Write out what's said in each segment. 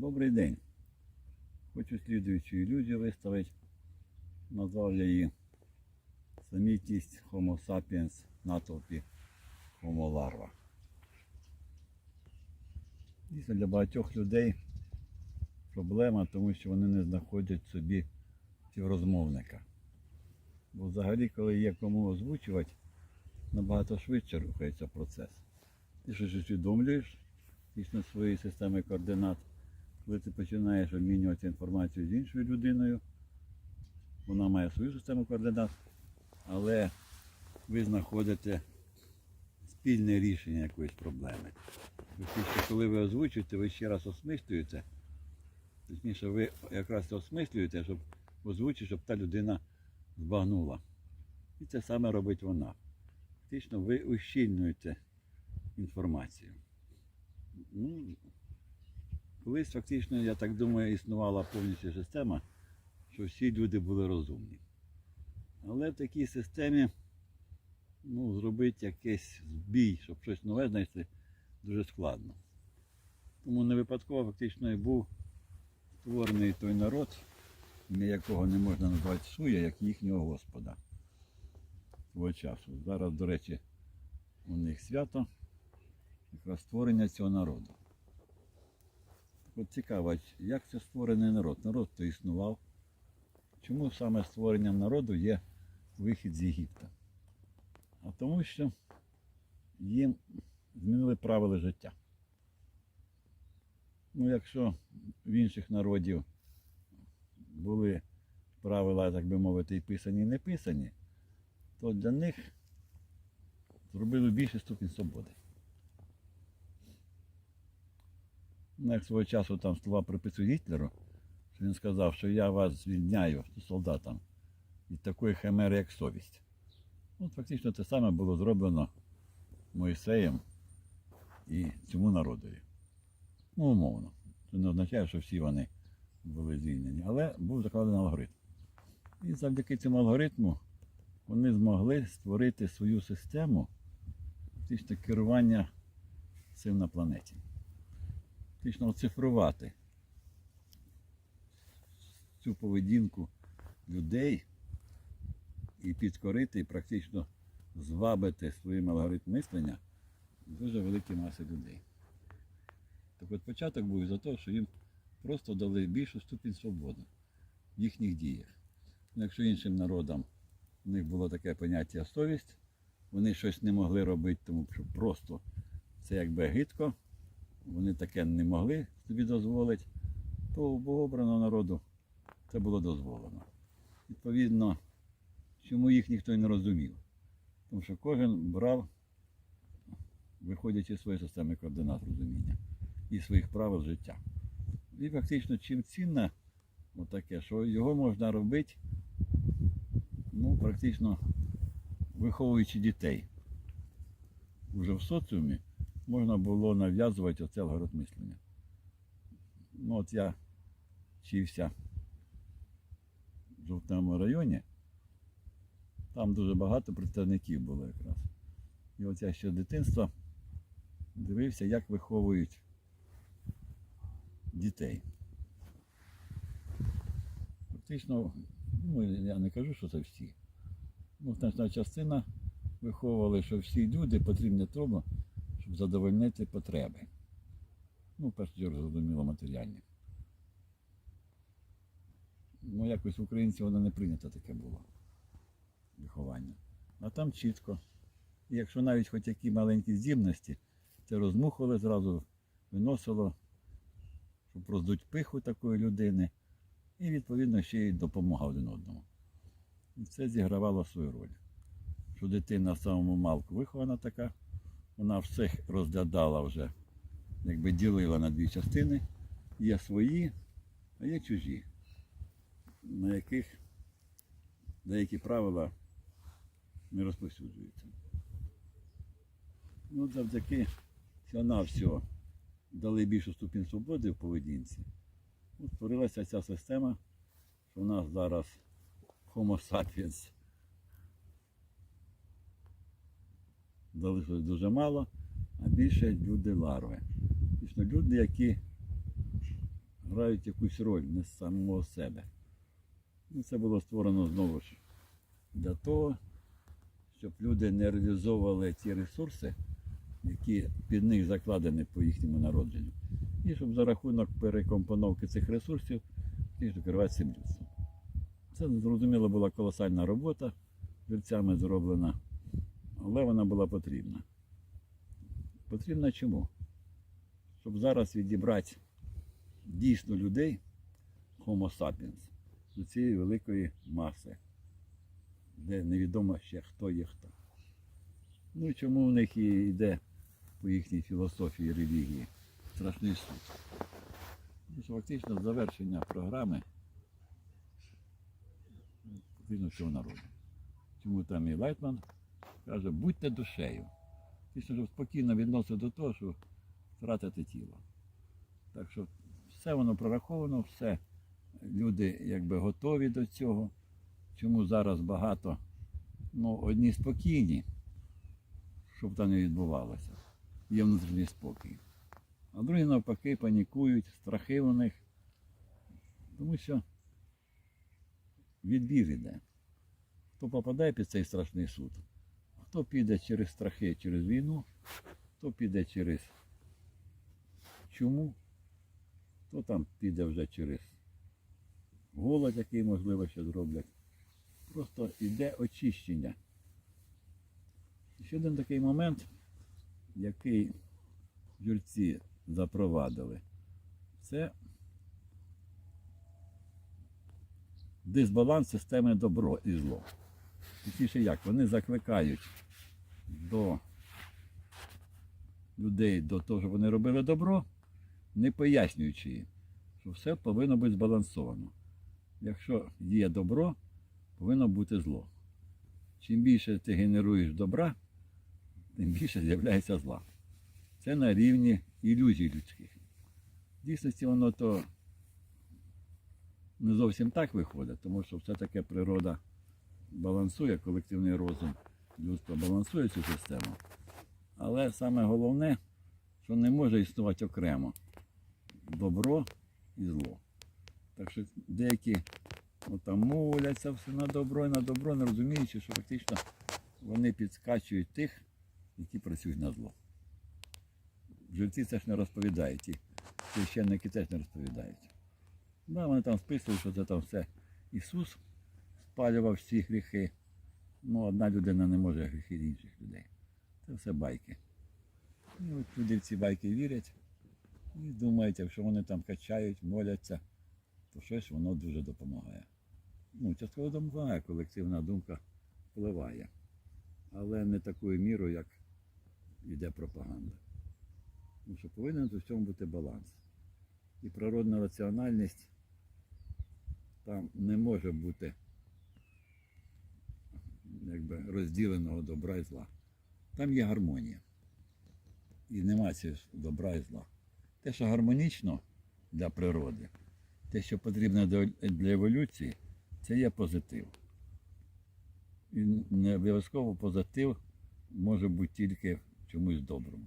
Добрий день. Хочу слідуючу ілюзію виставити. Назвав я її самітність Homo sapiens натовпі Homo larva. Дійсно для багатьох людей проблема, тому що вони не знаходять собі співрозмовника. Бо взагалі, коли є кому озвучувати, набагато швидше рухається процес. Ти щось усвідомлюєш дійсно своєї системи координат, коли ти починаєш обмінюватися інформацією з іншою людиною, вона має свою систему координат, але ви знаходите спільне рішення якоїсь проблеми. Фактично, коли ви озвучуєте, ви ще раз осмислюєте, точніше, ви якраз це осмислюєте, щоб озвучити, щоб та людина збагнула. І це саме робить вона. Фактично, ви ущільнюєте інформацію. Ну, колись фактично, я так думаю, існувала повністю система, що всі люди були розумні. Але в такій системі ну, зробити якийсь збій, щоб щось нове знайти, дуже складно. Тому не випадково фактично і був створений той народ, якого не можна назвати Суя, як їхнього Господа свого часу. Зараз, до речі, у них свято якраз створення цього народу. От цікаво, як це створений народ? Народ то існував. Чому саме створенням народу є вихід з Єгипта? А тому що їм змінили правила життя. Ну, якщо в інших народів були правила, так би мовити, і писані, і не писані, то для них зробили більший ступінь свободи. Ну, як свого часу там слова приписують Гітлеру, що він сказав, що я вас звільняю солдатам від такої химери, як совість. Ну, фактично те саме було зроблено Моїсеєм і цьому народові. Ну, умовно. Це не означає, що всі вони були звільнені, але був закладений алгоритм. І завдяки цьому алгоритму вони змогли створити свою систему керування цим на планеті. Фактично оцифрувати цю поведінку людей і підкорити, і практично звабити своїм алгоритм мислення дуже великі маси людей. Так от початок був із-за того, що їм просто дали більшу ступінь свободи в їхніх діях. Ну, Якщо іншим народам у них було таке поняття совість, вони щось не могли робити, тому що просто це якби гидко, вони таке не могли собі дозволити, то у богообраного народу це було дозволено. Відповідно, чому їх ніхто не розумів? Тому що кожен брав, виходячи з своєї системи координат розуміння і своїх правил життя. І фактично чим цінне таке, що його можна робити ну, практично виховуючи дітей. Уже в соціумі можна було нав'язувати оце алгоритм мислення. Ну, от я вчився в жовтному районі, там дуже багато представників було якраз. І от я ще з дитинства дивився, як виховують дітей. Фактично, ну, я не кажу, що це всі. Ну, значна частина виховували, що всі люди потрібні тому, щоб задовольнити потреби. Ну, в першу чергу, зрозуміло, матеріальні. Ну, якось в українців воно не прийнято таке було виховання. А там чітко. І якщо навіть хоч які маленькі здібності, це розмухували зразу, виносило, щоб роздуть пиху такої людини, і відповідно ще й допомога один одному. І це зігравало свою роль. Що дитина в самому малку вихована така, вона всіх розглядала вже, якби ділила на дві частини. Є свої, а є чужі, на яких деякі правила не розповсюджуються. Ну, завдяки всього-навсього дали більшу ступінь свободи в поведінці. Ну, створилася ця система, що в нас зараз Homo sapiens залишилось дуже мало, а більше люди ларви. Фактично люди, які грають якусь роль не з самого себе. Ну, це було створено знову ж для того, щоб люди не реалізовували ті ресурси, які під них закладені по їхньому народженню. І щоб за рахунок перекомпоновки цих ресурсів керувати цим людством. Це зрозуміло була колосальна робота жерцями зроблена, але вона була потрібна. Потрібна чому? Щоб зараз відібрати дійсно людей, Homo sapiens, до цієї великої маси, де невідомо ще хто є хто. Ну і чому в них і йде по їхній філософії релігії страшний суд. Що фактично завершення програми фактично всього народу. Чому там і Лайтман каже, будьте душею. Фактично, щоб спокійно відносити до того, що втратити тіло. Так що все воно прораховано, все люди якби готові до цього. Чому зараз багато, ну, одні спокійні, щоб там не відбувалося. Є внутрішній спокій. А другі навпаки панікують, страхи у них. Тому що відбір іде. Хто попадає під цей страшний суд, хто піде через страхи, через війну, хто піде через чуму, хто там піде вже через голод, який, можливо, ще зроблять. Просто йде очищення. Ще один такий момент, який юрці запровадили, це дисбаланс системи добро і зло. Точніше як, вони закликають до людей до того, щоб вони робили добро, не пояснюючи їм, що все повинно бути збалансовано. Якщо є добро, повинно бути зло. Чим більше ти генеруєш добра, тим більше з'являється зла. Це на рівні ілюзій людських. В дійсності воно то не зовсім так виходить, тому що все-таки природа балансує, колективний розум людства балансує цю систему. Але саме головне, що не може існувати окремо добро і зло. Так що деякі там моляться все на добро і на добро, не розуміючи, що фактично вони підскачують тих, які працюють на зло. Жильці це ж не розповідають, і священники теж не розповідають. Да, вони там списують, що це там все Ісус спалював всі гріхи. Ну, одна людина не може гріхи інших людей. Це все байки. І от люди в ці байки вірять і думають, якщо вони там качають, моляться, то щось воно дуже допомагає. Ну, частково допомагає, колективна думка впливає. Але не такою мірою, як йде пропаганда. Тому що повинен у цьому бути баланс. І природна раціональність там не може бути якби, розділеного добра і зла. Там є гармонія. І нема цього добра і зла. Те, що гармонічно для природи, те, що потрібно для еволюції, це є позитив. І не обов'язково позитив може бути тільки в чомусь доброму.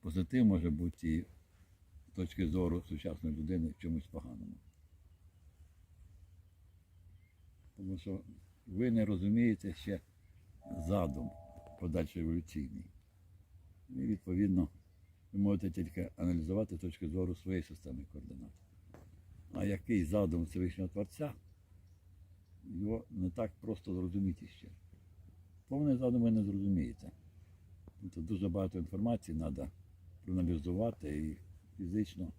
Позитив може бути і з точки зору сучасної людини в чомусь поганому. Тому що ви не розумієте ще задум подальший еволюційний. І відповідно ви можете тільки аналізувати з точки зору своєї системи координат. А який задум Всевишнього Творця, його не так просто зрозуміти ще. Повний задум ви не зрозумієте. Тут дуже багато інформації треба проаналізувати і фізично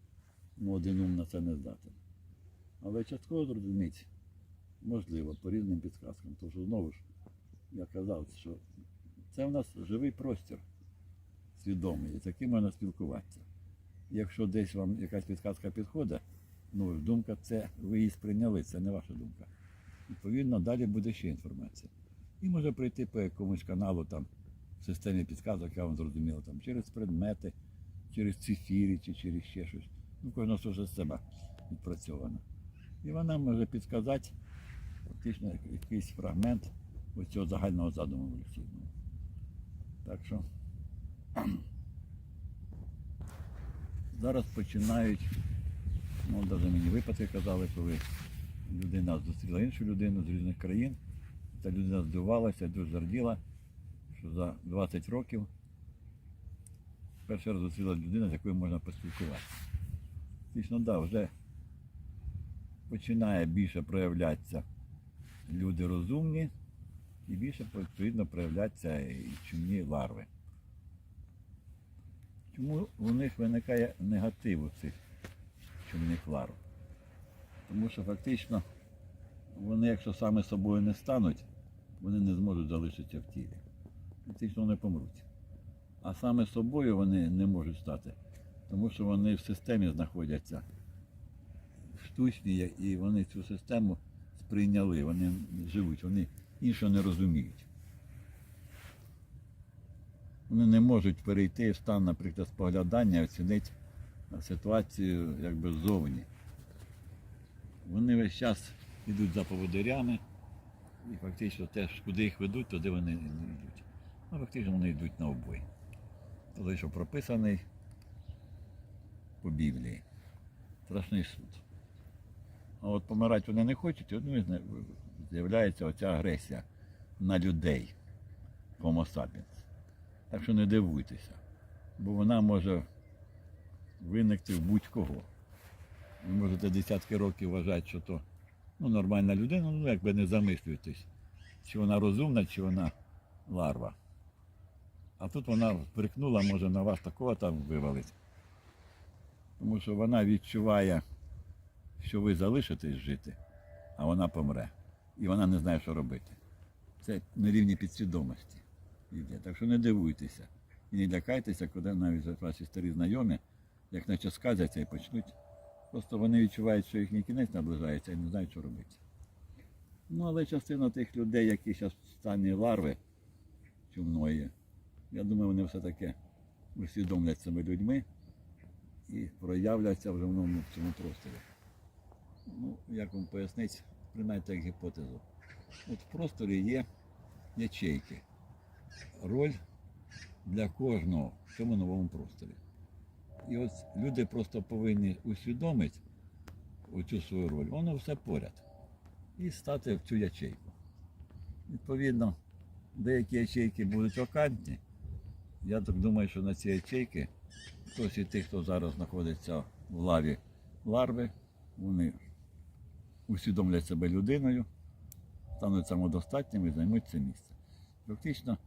ну, один ум на це не здатен. Але частково зрозуміти можливо по різним підказкам. Тому що знову ж я казав, що це в нас живий простір свідомий, і таким можна спілкуватися. Якщо десь вам якась підказка підходить, ну думка це ви її сприйняли, це не ваша думка. Відповідно, далі буде ще інформація. І може прийти по якомусь каналу там в системі підказок, я вам зрозуміло, там через предмети, через цифірі чи через ще щось. Ну, кожна вже з себе відпрацьована. І вона може підказати фактично якийсь фрагмент ось цього загального задуму еволюційного. Так що зараз починають Ну, навіть мені випадки казали, коли людина зустріла іншу людину з різних країн. Та людина здивувалася, дуже зарділа, що за 20 років перший раз зустріла людина, з якою можна поспілкуватися. Дійсно, так, да, вже починає більше проявлятися люди розумні і більше відповідно проявляться і чумні ларви. Чому у них виникає негатив у цих чумних ларв? Тому що фактично вони, якщо саме собою не стануть, вони не зможуть залишитися в тілі. Фактично вони помруть. А саме собою вони не можуть стати, тому що вони в системі знаходяться штучні, і вони цю систему сприйняли, вони живуть, вони іншого не розуміють. Вони не можуть перейти в стан, наприклад, споглядання, оцінити ситуацію якби ззовні. Вони весь час йдуть за поводирями, і фактично теж, куди їх ведуть, туди вони не йдуть. Ну, фактично вони йдуть на обой. Той, що прописаний по Біблії. Страшний суд. А от помирати вони не хочуть, і ну, з'являється оця агресія на людей Homo sapiens. Так що не дивуйтеся, бо вона може виникти в будь-кого. Ви можете десятки років вважати, що то ну, нормальна людина, ну якби не замислюєтесь, чи вона розумна, чи вона ларва. А тут вона прикнула, може на вас такого там вивалить. Тому що вона відчуває, що ви залишитесь жити, а вона помре. І вона не знає, що робити. Це на рівні підсвідомості йде. Так що не дивуйтеся і не лякайтеся, коли навіть ваші старі знайомі, як наче сказяться і почнуть. Просто вони відчувають, що їхній кінець наближається і не знають, що робити. Ну, але частина тих людей, які зараз в стані ларви чумної, я думаю, вони все-таки усвідомлять себе людьми і проявляться вже в новому цьому просторі. Ну, як вам пояснити, приймайте як гіпотезу. От в просторі є ячейки. Роль для кожного в цьому новому просторі. І от люди просто повинні усвідомити оцю свою роль, воно все поряд. І стати в цю ячейку. Відповідно, деякі ячейки будуть вакантні. Я так думаю, що на ці ячейки хтось із тих, хто зараз знаходиться в лаві ларви, вони усвідомлять себе людиною, стануть самодостатніми і займуть це місце. Фактично,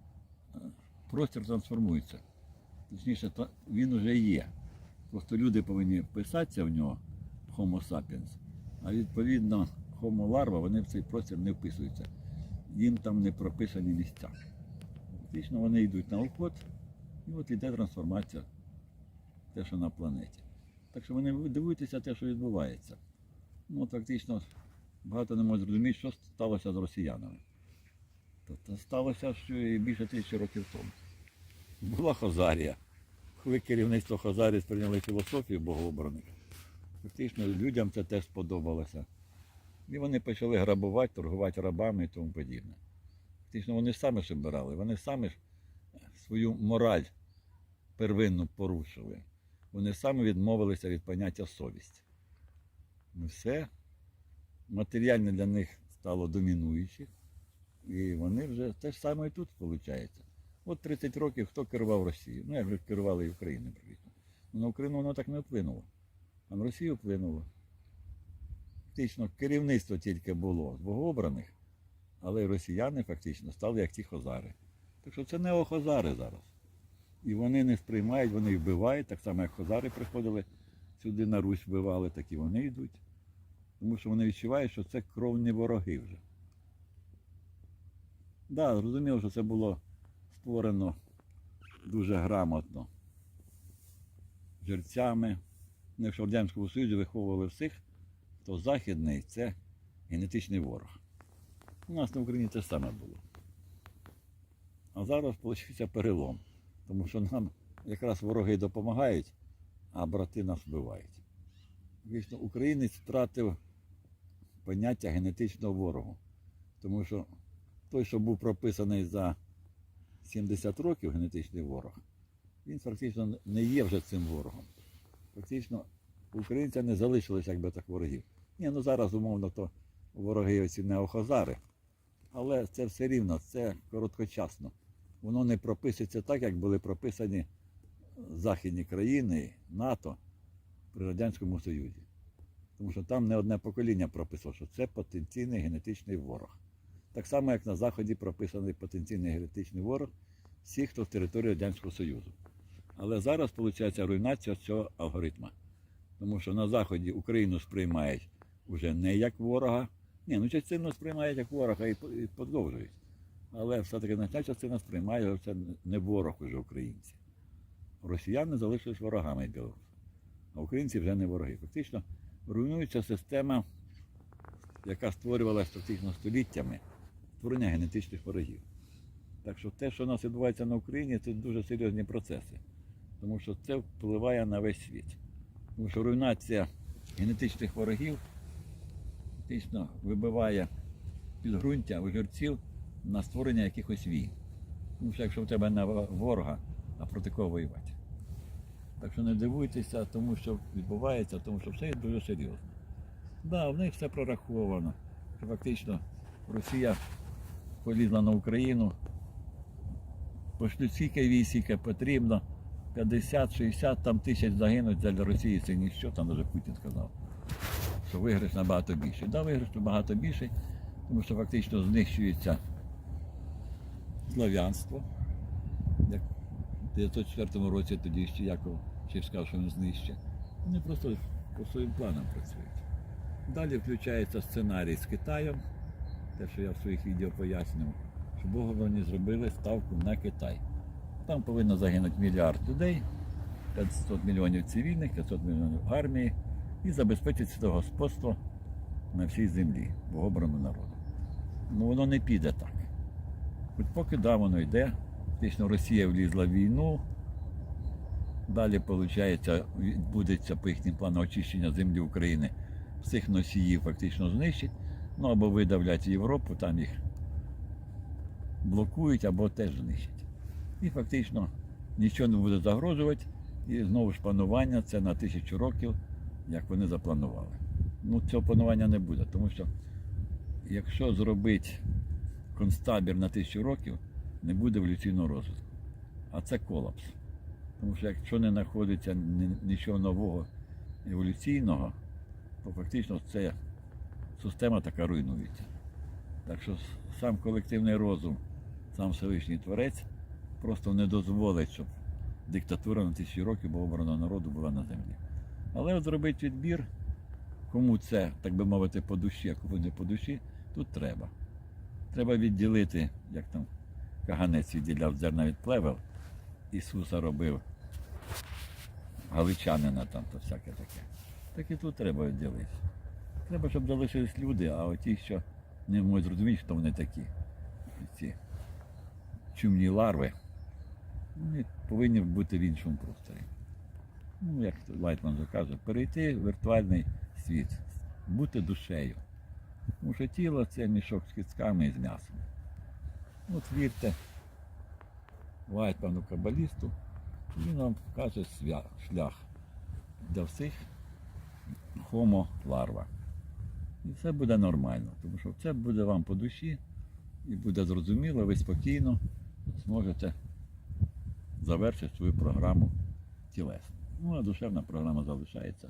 е, простір трансформується. Точніше, він вже є. Просто люди повинні вписатися в нього, Homo sapiens, а відповідно Homo larva, вони в цей простір не вписуються. Їм там не прописані місця. Фактично вони йдуть на обход, і от іде трансформація, те, що на планеті. Так що ви не дивуйтеся те, що відбувається. Ну, от фактично, багато не можуть зрозуміти, що сталося з росіянами. Тобто сталося і більше тисячі років тому. Була Хозарія. Коли керівництво Хозарії сприйняли філософію богообраних, фактично людям це теж сподобалося. І вони почали грабувати, торгувати рабами і тому подібне. Фактично вони самі ж обирали, вони самі ж свою мораль первинну порушили. Вони самі відмовилися від поняття совість. Ну все, матеріальне для них стало домінуючим. І вони вже те ж саме і тут виходить. От 30 років хто керував Росією? Ну, як же керували і Україною, привітно. На Україну воно так не вплинуло. А на Росію вплинуло. Фактично, керівництво тільки було з богообраних, але росіяни фактично стали як ті хозари. Так що це неохозари зараз. І вони не сприймають, вони вбивають, так само як хозари приходили сюди на Русь вбивали, так і вони йдуть. Тому що вони відчувають, що це кровні вороги вже. Так, да, зрозуміло, що це було створено дуже грамотно. Жерцями. Ну, Якщо в Радянському Союзі виховували всіх, то західний це генетичний ворог. У нас на Україні те саме було. А зараз вийшов перелом, тому що нам якраз вороги допомагають, а брати нас вбивають. Звісно, українець втратив поняття генетичного ворогу, тому що той, що був прописаний за 70 років генетичний ворог, він фактично не є вже цим ворогом. Фактично українця не залишилось якби так ворогів. Ні, ну зараз умовно то вороги оці неохозари. Але це все рівно, це короткочасно. Воно не прописується так, як були прописані західні країни, НАТО при Радянському Союзі. Тому що там не одне покоління прописало, що це потенційний генетичний ворог. Так само, як на Заході прописаний потенційний генетичний ворог всіх, хто в території Радянського Союзу. Але зараз виходить руйнація цього алгоритму. Тому що на Заході Україну сприймають вже не як ворога. Ні, ну частину сприймають як ворога і, продовжують. Але все-таки значна частина сприймає, що це не ворог уже українці. Росіяни залишились ворогами білорусів, а українці вже не вороги. Фактично руйнується система, яка створювалася фактично століттями створення генетичних ворогів. Так що те, що у нас відбувається на Україні, це дуже серйозні процеси. Тому що це впливає на весь світ. Тому що руйнація генетичних ворогів фактично вибиває підґрунтя огірців на створення якихось війн. Тому що якщо в тебе не ворога, а проти кого воювати. Так що не дивуйтеся тому, що відбувається, тому що все є дуже серйозно. Да, в них все прораховано. Що фактично Росія полізла на Україну. Пошлють скільки військ, скільки потрібно. 50-60 там тисяч загинуть для Росії це ніщо, там даже Путін сказав, що виграш набагато більший. Так, да, виграш набагато більший, тому що фактично знищується слав'янство. Як в 904 році тоді ще Яков ще сказав, що він знищить. Вони просто по своїм планам працюють. Далі включається сценарій з Китаєм, те, що я в своїх відео пояснював, що Боговоні зробили ставку на Китай. Там повинно загинути мільярд людей, 500 мільйонів цивільних, 500 мільйонів армії і забезпечить світове господство на всій землі, богобрану народу. Ну воно не піде так. Хоч поки да, воно йде. Фактично Росія влізла в війну. Далі, виходить, відбудеться по їхнім планам очищення землі України. Всіх носіїв фактично знищить. Ну або видавлять Європу, там їх блокують, або теж знищать. І фактично нічого не буде загрожувати. І знову ж панування це на тисячу років, як вони запланували. Ну, цього панування не буде, тому що якщо зробити концтабір на тисячу років, не буде еволюційного розвитку. А це колапс. Тому що якщо не знаходиться нічого нового еволюційного, то фактично це система така руйнується. Так що сам колективний розум, сам Всевишній Творець просто не дозволить, щоб диктатура на тисячі років, бо обрана народу була на землі. Але от зробити відбір, кому це, так би мовити, по душі, а кому не по душі, тут треба. Треба відділити, як там Каганець відділяв зерна від плевел, Ісуса робив галичанина там, то всяке таке. Так і тут треба відділити. Треба, щоб залишились люди, а оті, що не можуть зрозуміти, хто вони такі. Ці чумні ларви, вони повинні бути в іншому просторі. Ну, як Лайтман же каже, перейти в віртуальний світ, бути душею. Тому що тіло це мішок з кістками і з м'ясом. От вірте Лайтману кабалісту, він вам покаже шлях для всіх хомо ларва. І все буде нормально, тому що це буде вам по душі і буде зрозуміло, ви спокійно зможете завершити свою програму тілесну. Ну, а душевна програма залишається.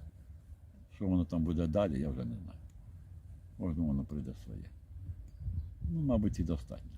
Що воно там буде далі, я вже не знаю. Можна воно прийде своє. Ну, мабуть, і достатньо.